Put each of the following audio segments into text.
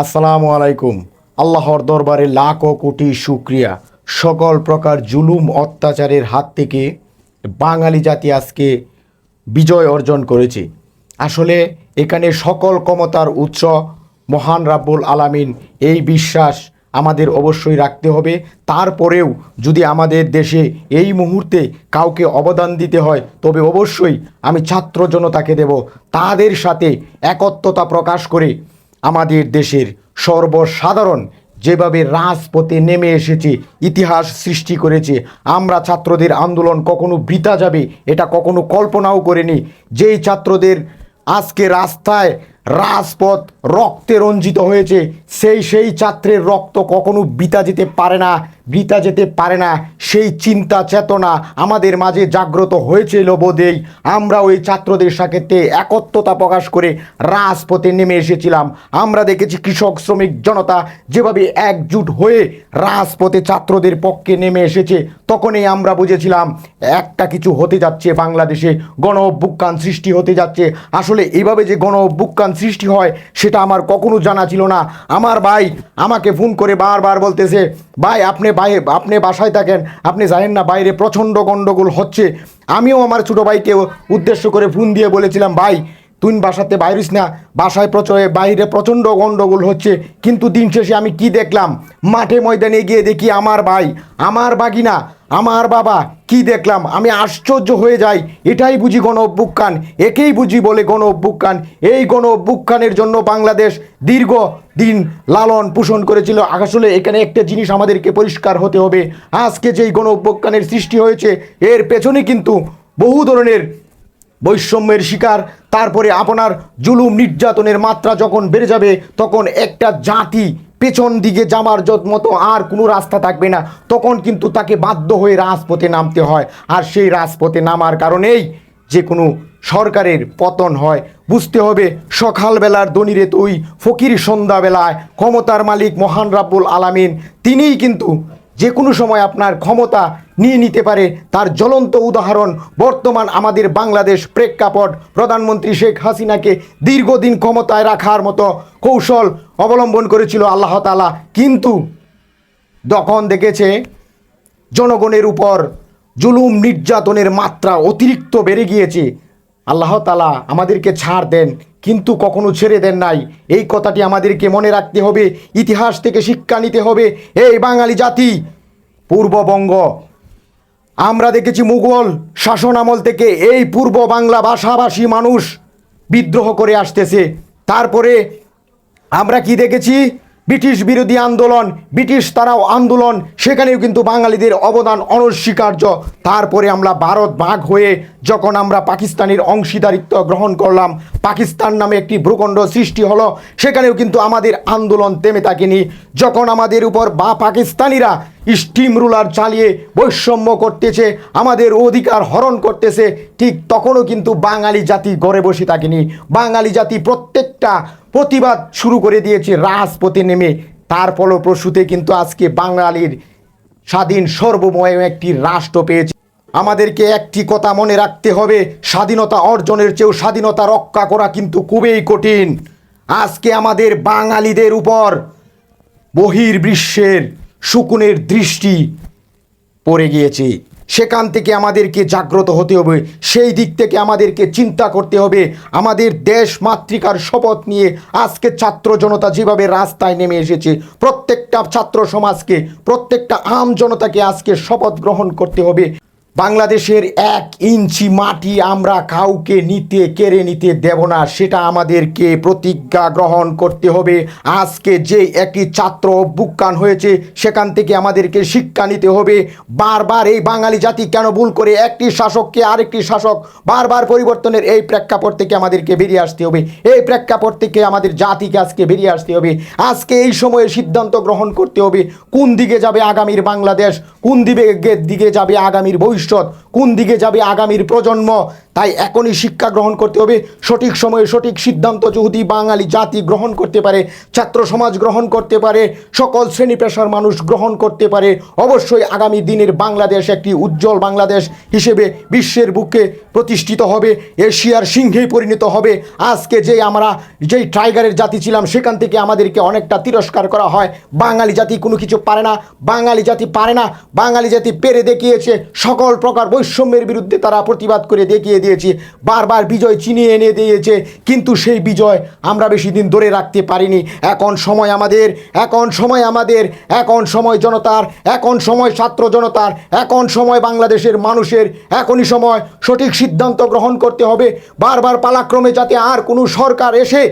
আসসালামু আলাইকুম। আল্লাহর দরবারে লাখ কোটি শুক্রিয়া। সকল প্রকার জুলুম, অত্যাচারের হাত থেকে বাঙালি জাতি আজকে বিজয় অর্জন করেছে। আসলে এখানে সকল ক্ষমতার উৎস মহান রাব্বুল আলামিন, এই বিশ্বাস আমাদের অবশ্যই রাখতে হবে। তারপরেও যদি আমাদের দেশে এই মুহূর্তে কাউকে অবদান দিতে হয়, তবে অবশ্যই আমি ছাত্র জনতাকে দেব। তাদের সাথে একত্বতা প্রকাশ করে আমাদের দেশের সর্বসাধারণ যেভাবে রাজপথে নেমে এসেছে, ইতিহাস সৃষ্টি করেছে, আমরা ছাত্রদের আন্দোলন কখনো বৃথা যাবে, এটা কখনো কল্পনাও করেনি। যেই ছাত্রদের আজকে রাস্তায় রাজপথ রক্তে রঞ্জিত হয়েছে, সেই সেই ছাত্রের রক্ত কখনো বিতা যেতে পারে না। বৃথা যেতে পারে না, সেই চিন্তা চেতনা আমাদের মাঝে জাগ্রত হয়েছিল বোধেই। আমরা ওই ছাত্রদের সাথে একত্বতা প্রকাশ করে রাজপথে নেমে এসেছিলাম। আমরা দেখেছি কৃষক, শ্রমিক, জনতা যেভাবে একজুট হয়ে রাজপথে ছাত্রদের পক্ষে নেমে এসেছে, তখনই আমরা বুঝেছিলাম একটা কিছু হতে যাচ্ছে বাংলাদেশে, গণ অভ্যুত্থান সৃষ্টি হতে যাচ্ছে। আসলে এভাবে যে গণ অভ্যুত্থান সৃষ্টি হয়, সেটা আমার কখনো জানা ছিল না। আমার ভাই আমাকে ফোন করে বারবার বলতেছে, ভাই, আপনি বাইরে, আপনি বাসায় থাকেন, আপনি জানেন না বাইরে প্রচণ্ড গণ্ডগোল হচ্ছে। আমিও আমার ছোটো ভাইকে উদ্দেশ্য করে ফোন দিয়ে বলেছিলাম, ভাই, তুই বাসাতে বাইরিস না, বাসায় প্রচুর বাইরে প্রচণ্ড গণ্ডগোল হচ্ছে, কিন্তু দিন শেষে আমি কি দেখলাম? মাঠে ময়দানে গিয়ে দেখি আমার ভাই, আমার বাগিনা আমার বাবা, কি দেখলাম? আমি আশ্চর্য হয়ে যাই। এটাই বুঝি গণ অভ্যুত্থান একেই বুঝি বলে গণ অভ্যুত্থান এই গণ অভ্যুত্থানের জন্য বাংলাদেশ দীর্ঘ দিন লালন পোষণ করেছিল। আসলে এখানে একটা জিনিস আমাদেরকে পরিষ্কার হতে হবে। আজকে যেই গণ অভ্যুত্থানের সৃষ্টি হয়েছে, এর পেছনে কিন্তু বহু ধরনের বৈষম্যের শিকার। তারপরে আপনার জুলুম নির্যাতনের মাত্রা যখন বেড়ে যাবে, তখন একটা জাতি পেছন দিকে যাওয়ার যত মতো আর কোনো রাস্তা থাকবে না, তখন কিন্তু তাকে বাধ্য হয়ে রাজপথে নামতে হয়। আর সেই রাজপথে নামার কারণেই যে কোনো সরকারের পতন হয়। বুঝতে হবে, সকালবেলার দনিরে তুই ফকির সন্ধ্যাবেলায় ক্ষমতার মালিক মহান রাব্বুল আলামিন, তিনিই কিন্তু যে কোনো সময় আপনার ক্ষমতা নিয়ে নিতে পারে, তার জ্বলন্ত উদাহরণ বর্তমান আমাদের বাংলাদেশ প্রেক্ষাপট। প্রধানমন্ত্রী শেখ হাসিনাকে দীর্ঘদিন ক্ষমতায় রাখার মতো কৌশল অবলম্বন করেছিল আল্লাহ তালা কিন্তু তখন দেখেছে, জনগণের উপর জুলুম নির্যাতনের মাত্রা অতিরিক্ত বেড়ে গিয়েছে। আল্লাহ তালা আমাদেরকে ছাড় দেন। কিন্তু কখনো ছেড়ে দেন নাই। এই কথাটি আমাদেরকে মনে রাখতে হবে, ইতিহাস থেকে শিক্ষা নিতে হবে। এই বাঙালি জাতি, পূর্ববঙ্গ, আমরা দেখেছি মুঘল শাসন আমল থেকে এই পূর্ব বাংলা ভাষাভাষী মানুষ বিদ্রোহ করে আসতেছে। তারপরে আমরা কি দেখেছি? ব্রিটিশ বিরোধী আন্দোলন, ব্রিটিশ তারাও আন্দোলন, সেখানেও কিন্তু বাঙালিদের অবদান অনস্বীকার্য। তারপরে আমরা ভারত ভাগ হয়ে যখন আমরা পাকিস্তানের অংশীদারিত্ব গ্রহণ করলাম, পাকিস্তান নামে একটি ভূখণ্ড সৃষ্টি হলো, সেখানেও কিন্তু আমাদের আন্দোলন থেমে থাকেনি। যখন আমাদের উপর বা পাকিস্তানিরা স্টিম রুলার চালিয়ে বৈষম্য করতেছে, আমাদের অধিকার হরণ করতেছে, ঠিক তখনও কিন্তু বাঙালি জাতি গড়ে বসে থাকেনি। বাঙালি জাতি প্রত্যেকটা প্রতিবাদ শুরু করে দিয়েছে, রাজপথে নেমে। তার ফলপ্রসূতে কিন্তু আজকে বাঙালির স্বাধীন সর্বময় একটি রাষ্ট্র পেয়েছে। আমাদেরকে একটি কথা মনে রাখতে হবে, স্বাধীনতা অর্জনের চেয়েও স্বাধীনতা রক্ষা করা কিন্তু খুবই কঠিন। আজকে আমাদের বাঙালিদের উপর বহির্বিশ্বের শকুনের দৃষ্টি পড়ে গিয়েছে। সেখান থেকে আমাদেরকে জাগ্রত হতে হবে। সেই দিক থেকে আমাদেরকে চিন্তা করতে হবে। আমাদের দেশ মাতৃকার শপথ নিয়ে আজকে ছাত্র জনতা যেভাবে রাস্তায় নেমে এসেছে, প্রত্যেকটা ছাত্র সমাজকে, প্রত্যেকটা আম জনতাকে আজকে শপথ গ্রহণ করতে হবে। বাংলাদেশের এক ইঞ্চি মাটি আমরা কাউকে নিতে, কেড়ে নিতে দেব না, সেটা আমাদেরকে প্রতিজ্ঞা গ্রহণ করতে হবে। আজকে যে একটি ছাত্র অভ্যুত্থান হয়েছে, সেখান থেকে আমাদেরকে শিক্ষা নিতে হবে। বারবার এই বাঙালি জাতি কেন ভুল করে একটি শাসককে আরেকটি শাসক বারবার পরিবর্তনের এই প্রেক্ষাপট থেকে আমাদেরকে বেরিয়ে আসতে হবে। এই প্রেক্ষাপট থেকে আমাদের জাতিকে আজকে বেরিয়ে আসতে হবে। আজকে এই সময়ে সিদ্ধান্ত গ্রহণ করতে হবে, কোন দিকে যাবে আগামীর বাংলাদেশ, কোন দিকে দিকে যাবে আগামীর ভবিষ্যৎ। ভবিষ্যৎ, কোন দিকে যাবে আগামীর প্রজন্ম? তাই এখনই শিক্ষা গ্রহণ করতে হবে। সঠিক সময়ে সঠিক সিদ্ধান্ত যদি বাঙালি জাতি গ্রহণ করতে পারে, ছাত্র সমাজ গ্রহণ করতে পারে, সকল শ্রেণি পেশার মানুষ গ্রহণ করতে পারে, অবশ্যই আগামী দিনের বাংলাদেশ একটি উজ্জ্বল বাংলাদেশ হিসেবে বিশ্বের বুকে প্রতিষ্ঠিত হবে, এশিয়ার সিংহেই পরিণত হবে। আজকে যে আমরা যেই টাইগারের জাতি ছিলাম, সেখান থেকে আমাদেরকে অনেকটা তিরস্কার করা হয়। বাঙালি জাতি কোনো কিছু পারে না, বাঙালি জাতি পারে না, বাঙালি জাতি পেরে দেখিয়েছে, সকল প্রকার বৈষম্যের বিরুদ্ধে তারা প্রতিবাদ করে দেখিয়ে দিয়েছে। বারবার বিজয় চিনিয়ে এনে দিয়েছে। কিন্তু সেই বিজয় আমরা বেশি দিন ধরে রাখতে পারিনি। এখন সময় আমাদের, এখন সময় আমাদের, এখন সময় জনতার, এখন সময় ছাত্র জনতার, এখন সময় বাংলাদেশের মানুষের, এখনই সময় সঠিক সিদ্ধান্ত গ্রহণ করতে হবে। বারবার পালাক্রমে যাতে আর কোনো সরকার এসে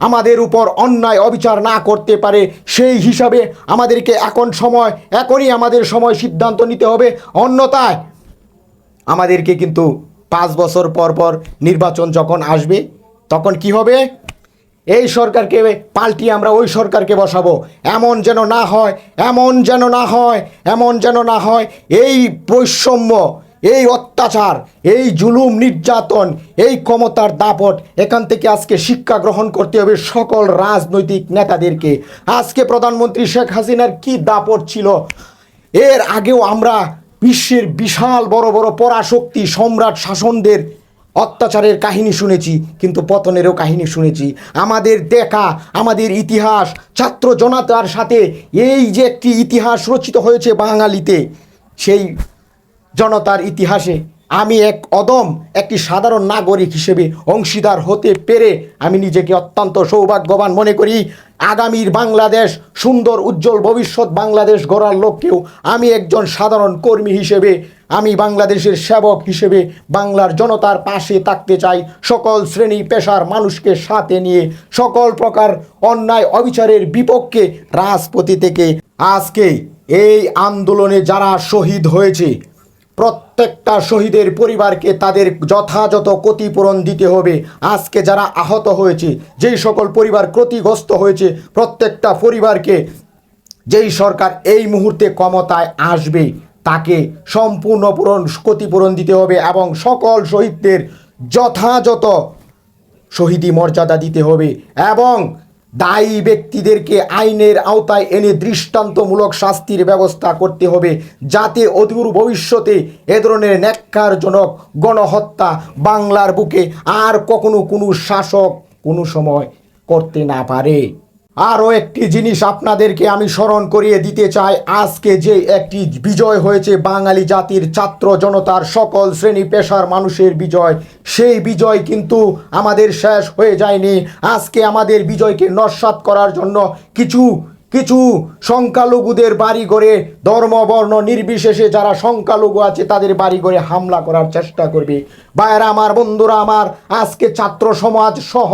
আমাদের উপর অন্যায় অবিচার না করতে পারে, সেই হিসাবে আমাদেরকে এখন সময়, এখনই আমাদের সময় সিদ্ধান্ত নিতে হবে। অন্যথায় আমাদেরকে কিন্তু পাঁচ বছর পর পর নির্বাচন যখন আসবে, তখন কি হবে? এই সরকারকে পাল্টিয়ে আমরা ওই সরকারকে বসাবো। এমন যেন না হয়, এমন যেন না হয়, এমন যেন না হয়, এই বৈষম্য, এই অত্যাচার, এই জুলুম নির্যাতন, এই ক্ষমতার দাপট, এখান থেকে আজকে শিক্ষা গ্রহণ করতে হবে সকল রাজনৈতিক নেতাদেরকে। আজকে প্রধানমন্ত্রী শেখ হাসিনার কি দাপট ছিল? এর আগেও আমরা বিশ্বের বিশাল বড় বড় পরাশক্তি সম্রাট শাসনদের অত্যাচারের কাহিনী শুনেছি, কিন্তু পতনেরও কাহিনী শুনেছি। আমাদের দেখা, আমাদের ইতিহাস, ছাত্র জনতার সাথে এই যে একটি ইতিহাস রচিত হয়েছে বাঙালিতে, সেই জনতার ইতিহাসে আমি এক অদম, একটি সাধারণ নাগরিক হিসেবে অংশীদার হতে পেরে আমি নিজেকে অত্যন্ত সৌভাগ্যবান মনে করি। আগামীর বাংলাদেশ, সুন্দর, উজ্জ্বল ভবিষ্যৎ বাংলাদেশ গড়ার লক্ষ্যেও আমি একজন সাধারণ কর্মী হিসেবে, আমি বাংলাদেশের সেবক হিসেবে বাংলার জনতার পাশে থাকতে চাই। সকল শ্রেণি পেশার মানুষকে সাথে নিয়ে সকল প্রকার অন্যায় অবিচারের বিপক্ষে রাজপথি থেকে আজকে এই আন্দোলনে যারা শহীদ হয়েছে প্রত্যেকটা শহীদের পরিবারকে তাদের যথাযথ ক্ষতিপূরণ দিতে হবে। আজকে যারা আহত হয়েছে, যেই সকল পরিবার ক্ষতিগ্রস্ত হয়েছে, প্রত্যেকটা পরিবারকে যেই সরকার এই মুহূর্তে ক্ষমতায় আসবে, তাকে সম্পূর্ণ পূরণ, ক্ষতিপূরণ দিতে হবে এবং সকল শহীদদের যথাযথ শহীদি মর্যাদা দিতে হবে এবং দায়ী ব্যক্তিদেরকে আইনের আওতায় এনে দৃষ্টান্তমূলক শাস্তির ব্যবস্থা করতে হবে যাতে অদূর ভবিষ্যতে এ ধরনের ন্যাক্কারজনক গণহত্যা বাংলার বুকে আর কখনো কোনো শাসক কোনো সময় করতে না পারে। আরও একটি জিনিস আপনাদেরকে আমি স্মরণ করিয়ে দিতে চাই। আজকে যে একটি বিজয় হয়েছে বাঙালি জাতির ছাত্র জনতার সকল শ্রেণি পেশার মানুষের বিজয়, সেই বিজয় কিন্তু আমাদের শেষ হয়ে যায়নি। আজকে আমাদের বিজয়কে নস্বাত করার জন্য কিছু কিছু সংখ্যালঘুদের বাড়ি ঘরে ধর্ম, বর্ণ নির্বিশেষে যারা সংখ্যালঘু আছে, তাদের বাড়ি ঘরে হামলা করার চেষ্টা করবে। বাইরে আমার, বন্ধুরা আমার, আজকে ছাত্র সমাজ সহ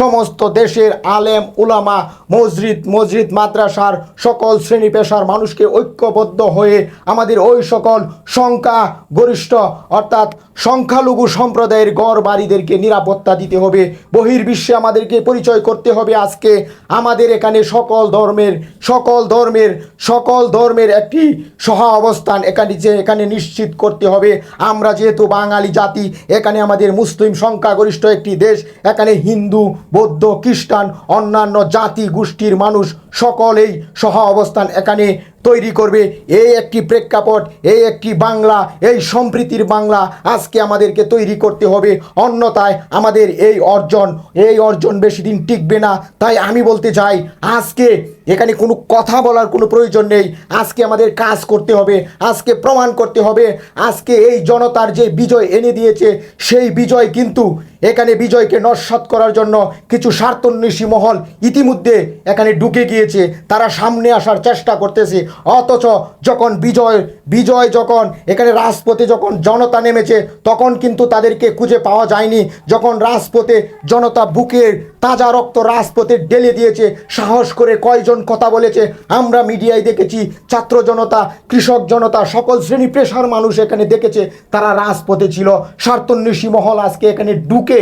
সমস্ত দেশের আলেম, উলামা, মসজিদ মসজিদ, মাদ্রাসার সকল শ্রেণি পেশার মানুষকে ঐক্যবদ্ধ হয়ে আমাদের ওই সকল সংখ্যা গরিষ্ঠ অর্থাৎ সংখ্যালঘু সম্প্রদায়ের গড় বাড়িদেরকে নিরাপত্তা দিতে হবে। বহির্বিশ্বে আমাদেরকে পরিচয় করতে হবে আজকে। আমাদের এখানে সকল ধর্মের, সকল ধর্মের, সকল ধর্মের একটি সহ অবস্থান এখানে যে এখানে নিশ্চিত করতে হবে। আমরা যেহেতু বাঙালি জাতি, এখানে আমাদের মুসলিম সংখ্যাগরিষ্ঠ একটি দেশ, এখানে হিন্দু, বৌদ্ধ, খ্রিস্টান, অন্যান্য জাতি গোষ্ঠীর মানুষ সকলেই সহ অবস্থান এখানে তৈরি করবে। এই একটি প্রেক্ষাপট, এই একটি বাংলা, এই সম্প্রীতির বাংলা আজকে আমাদেরকে তৈরি করতে হবে। অন্যথায় আমাদের এই অর্জন এই অর্জন বেশি দিন টিকবে না। তাই আমি বলতে চাই, আজকে এখানে কোনো কথা বলার কোনো প্রয়োজন নেই। আজকে আমাদের কাজ করতে হবে, আজকে প্রমাণ করতে হবে। আজকে এই জনতার যে বিজয় এনে দিয়েছে, সেই বিজয় কিন্তু এখানে বিজয়কে নস্বাত করার জন্য কিছু স্বার্থন্বেষী মহল ইতিমধ্যে এখানে ঢুকে গিয়েছে। তারা সামনে আসার চেষ্টা করতেছে। অথচ যখন বিজয় বিজয় যখন এখানে রাজপথে যখন জনতা নেমেছে, তখন কিন্তু তাদেরকে খুঁজে পাওয়া যায়নি। যখন রাজপথে জনতা বুকের তাজা রক্ত রাজপথে ঢেলে দিয়েছে, সাহস করে কয়জন কথা বলেছে, আমরা মিডিয়ায় দেখেছি, ছাত্র জনতা, কৃষক জনতা, সকল শ্রেণি পেশার মানুষ এখানে দেখেছে, তারা রাজপথে ছিল। স্বার্থন্বেষী মহল আজকে এখানে ঢুকে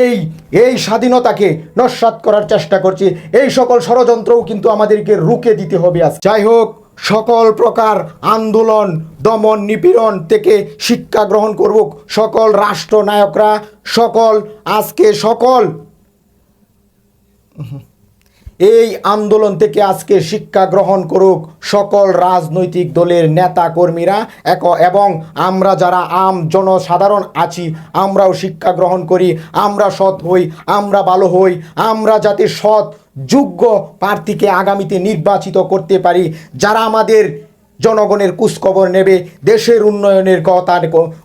এই এই স্বাধীনতাকে নস্বাত করার চেষ্টা করছে। এই সকল ষড়যন্ত্রও কিন্তু আমাদেরকে রুখে দিতে হবে আজ যাই হোক, সকল প্রকার আন্দোলন, দমন, নিপীড়ন থেকে শিক্ষা গ্রহণ করব সকল রাষ্ট্রনায়করা, সকল, আজকে সকল এই আন্দোলন থেকে আজকে শিক্ষা গ্রহণ করুক সকল রাজনৈতিক দলের নেতা কর্মীরা এক এবং আমরা যারা আম জনসাধারণ আছি, আমরাও শিক্ষা গ্রহণ করি, আমরা সৎ হই, আমরা ভালো হই, আমরা যাতে সৎ, যোগ্য প্রার্থীকে আগামীতে নির্বাচিত করতে পারি। যারা আমাদের জনগণের কুচখবর নেবে, দেশের উন্নয়নের কথা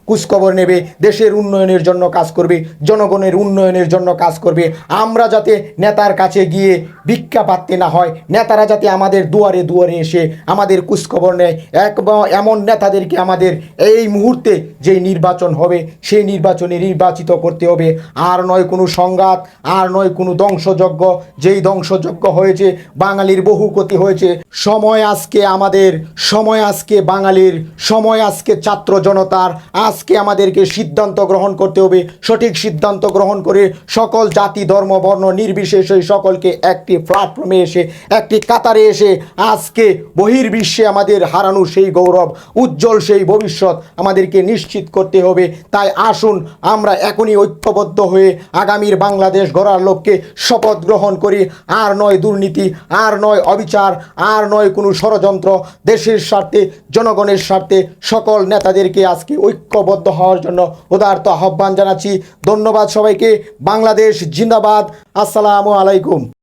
কুচখবর নেবে, দেশের উন্নয়নের জন্য কাজ করবে, জনগণের উন্নয়নের জন্য কাজ করবে। আমরা যাতে নেতার কাছে গিয়ে ভিক্ষা পাততে না হয়, নেতারা যাতে আমাদের দুয়ারে দুয়ারে এসে আমাদের কুচখবর নেয়। এক এমন নেতাদেরকে আমাদের এই মুহূর্তে যে নির্বাচন হবে সেই নির্বাচনে নির্বাচিত করতে হবে। আর নয় কোনো সংঘাত, আর নয় কোনো ধ্বংসযজ্ঞ। যেই ধ্বংসযজ্ঞ হয়েছে, বাঙালির বহু ক্ষতি হয়েছে। সময় আজকে আমাদের সময় আজকে বাঙালির, সময় আজকে ছাত্র জনতার, আজকে আমাদেরকে সিদ্ধান্ত গ্রহণ করতে হবে, সঠিক সিদ্ধান্ত গ্রহণ করে সকল জাতি, ধর্ম, বর্ণ নির্বিশেষে সকলকে একটি প্ল্যাটফর্মে এসে, একটি কাতারে এসে আজকে বহির্বিশ্বে আমাদের হারানো সেই গৌরব, উজ্জ্বল সেই ভবিষ্যৎ আমাদেরকে নিশ্চিত করতে হবে। তাই আসুন আমরা এখনই ঐক্যবদ্ধ হয়ে আগামীর বাংলাদেশ গড়ার লক্ষ্যে শপথ গ্রহণ করি। আর নয় দুর্নীতি, আর নয় অবিচার, আর নয় কোনো ষড়যন্ত্র। দেশের স্বার্থে, জনগণের স্বার্থে সকল নেতাদেরকে আজকে ঐক্যবদ্ধ হওয়ার জন্য উদারত আহ্বান জানাচ্ছি। ধন্যবাদ সবাইকে। বাংলাদেশ জিন্দাবাদ। আসসালামু আলাইকুম।